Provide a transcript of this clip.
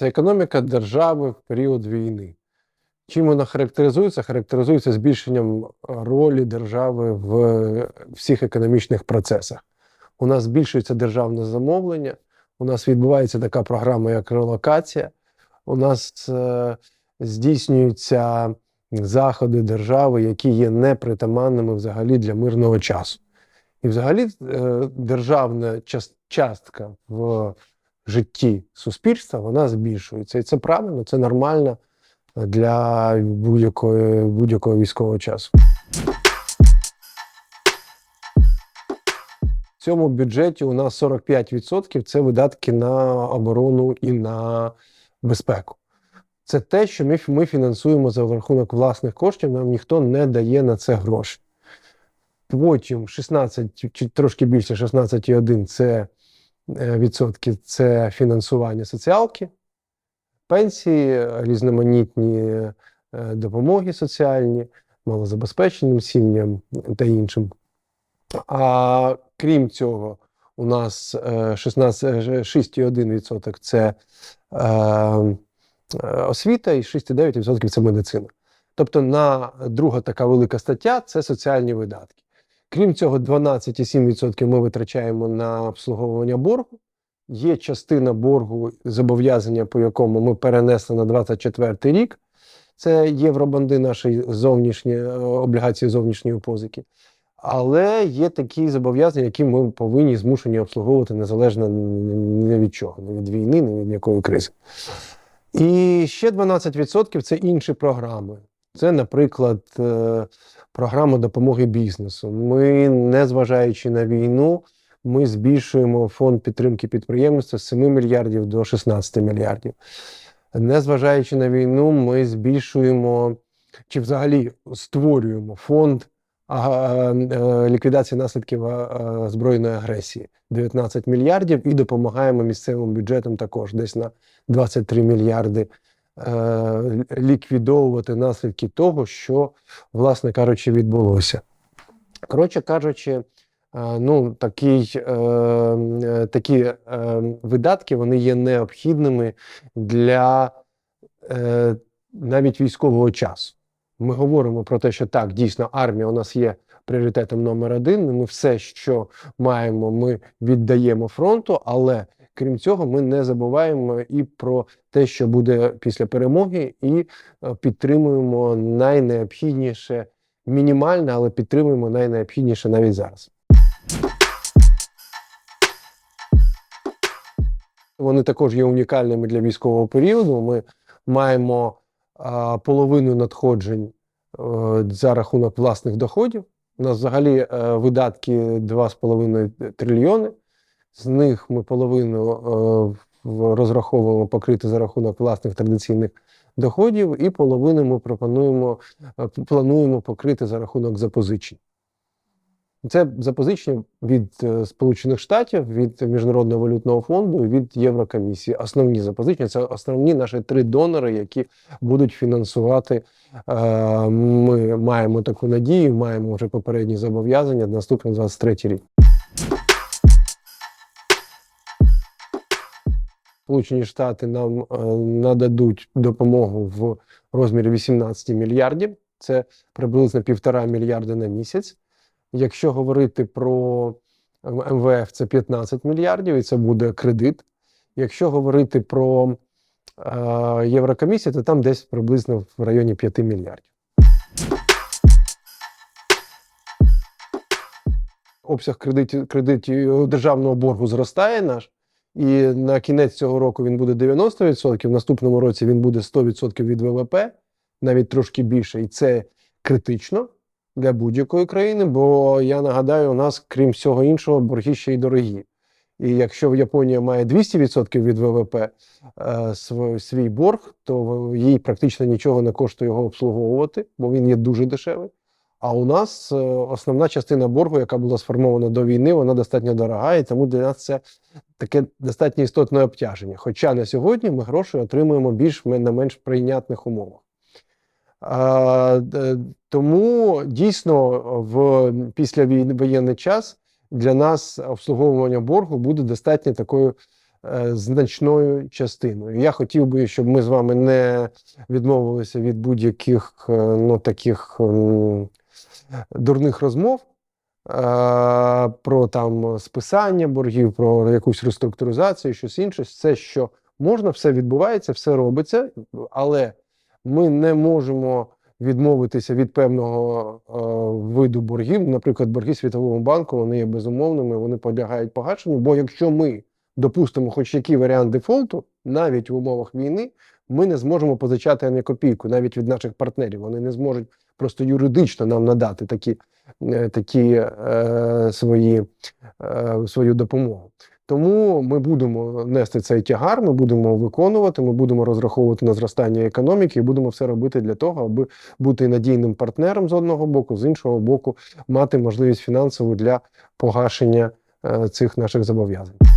Це економіка держави в період війни. Чим вона характеризується? Характеризується збільшенням ролі держави в всіх економічних процесах. У нас збільшується державне замовлення, у нас відбувається така програма, як релокація, у нас е, здійснюються заходи держави, які є непритаманними взагалі для мирного часу. І взагалі е, державна частка в житті суспільства вона збільшується. І це правильно, це нормально для будь-якої, будь-якого військового часу. В цьому бюджеті у нас 45% це видатки на оборону і на безпеку. Це те, що ми, фінансуємо за рахунок власних коштів, нам ніхто не дає на це гроші. Потім 16 чи трошки більше 16,1 це е, відсотки це фінансування соціалки, пенсії, різноманітні е, допомоги соціальні, малозабезпеченим сім'ям та іншим. А крім цього, у нас е, 16, е, 6,1% це е, е, освіта і 6,9% це медицина. Тобто, на друга така велика стаття це соціальні видатки. Крім цього, 12,7% ми витрачаємо на обслуговування боргу. Є частина боргу зобов'язання, по якому ми перенесли на 24 рік. Це євробанди, наші зовнішні е, облігації зовнішньої позики. Але є такі зобов'язання, які ми повинні змушені обслуговувати незалежно ні від чого, ні від війни, ні від якої кризи. І ще 12% це інші програми. Це, наприклад, е, програма допомоги бізнесу. Ми, незважаючи на війну, ми збільшуємо фонд підтримки підприємництва з 7 мільярдів до 16 мільярдів. Незважаючи на війну, ми збільшуємо чи взагалі створюємо фонд е, ліквідації наслідків е, збройної агресії 19 мільярдів і допомагаємо місцевим бюджетам також десь на 23 мільярди ліквідовувати наслідки того, що, власне кажучи, відбулося. Коротше кажучи, е, ну, такий, е, е, такі е, видатки вони є необхідними для е, навіть військового часу. Ми говоримо про те, що так, дійсно, армія у нас є пріоритетом номер один. Ми все, що маємо, ми віддаємо фронту, але крім цього, ми не забуваємо і про те, що буде після перемоги, і е, підтримуємо найнеобхідніше, мінімальне, але підтримуємо найнеобхідніше навіть зараз. Вони також є унікальними для військового періоду. Ми маємо а, половину надходжень е, за рахунок власних доходів. У нас взагалі е, видатки 2,5 трильйони. З них ми половину е, розраховуємо покрити за рахунок власних традиційних доходів, і половину ми пропонуємо, е, плануємо покрити за рахунок запозичень. Це запозичення від е, Сполучених Штатів, від Міжнародного валютного фонду, від Єврокомісії. Основні запозичення це основні наші три донори, які будуть фінансувати. Ми маємо таку надію, маємо вже попередні зобов'язання на наступний 23 рік. Сполучені Штати нам е, нададуть допомогу в розмірі 18 мільярдів. Це приблизно півтора мільярди на місяць. Якщо говорити про МВФ, це 15 мільярдів, і це буде кредит. Якщо говорити про е, Єврокомісію, то там десь приблизно в районі 5 мільярдів. Обсяг кредитів, кредитів державного боргу зростає наш, і на кінець цього року він буде 90%, в наступному році він буде 100% від ВВП, навіть трошки більше. І це критично для будь-якої країни, бо я нагадаю, у нас, крім всього іншого, борги ще й дорогі. І якщо Японія має 200% від ВВП е, свій борг, то їй практично нічого не коштує його обслуговувати, бо він є дуже дешевий. А у нас е, основна частина боргу, яка була сформована до війни, вона достатньо дорога, і тому для нас це таке достатньо істотне обтяження. Хоча на сьогодні ми гроші отримуємо більш на менш прийнятних умовах. А, тому дійсно в післявоєнний час для нас обслуговування боргу буде достатньо такою е, значною частиною. Я хотів би, щоб ми з вами не відмовилися від будь-яких е, ну, таких дурних розмов. е, Про там списання боргів, про якусь реструктуризацію, щось інше. Це що можна, все відбувається, все робиться, але ми не можемо відмовитися від певного е, виду боргів. Наприклад, борги Світового банку вони є безумовними, вони підлягають погашенню. Бо якщо ми допустимо хоч який варіант дефолту, навіть в умовах війни, ми не зможемо позичати ані копійку, навіть від наших партнерів. Вони не зможуть просто юридично нам надати такі, е, такі е, свої, е, свою допомогу. Тому ми будемо нести цей тягар, ми будемо виконувати, ми будемо розраховувати на зростання економіки і будемо все робити для того, аби бути надійним партнером з одного боку, з іншого боку, мати можливість фінансову для погашення е, цих наших зобов'язань.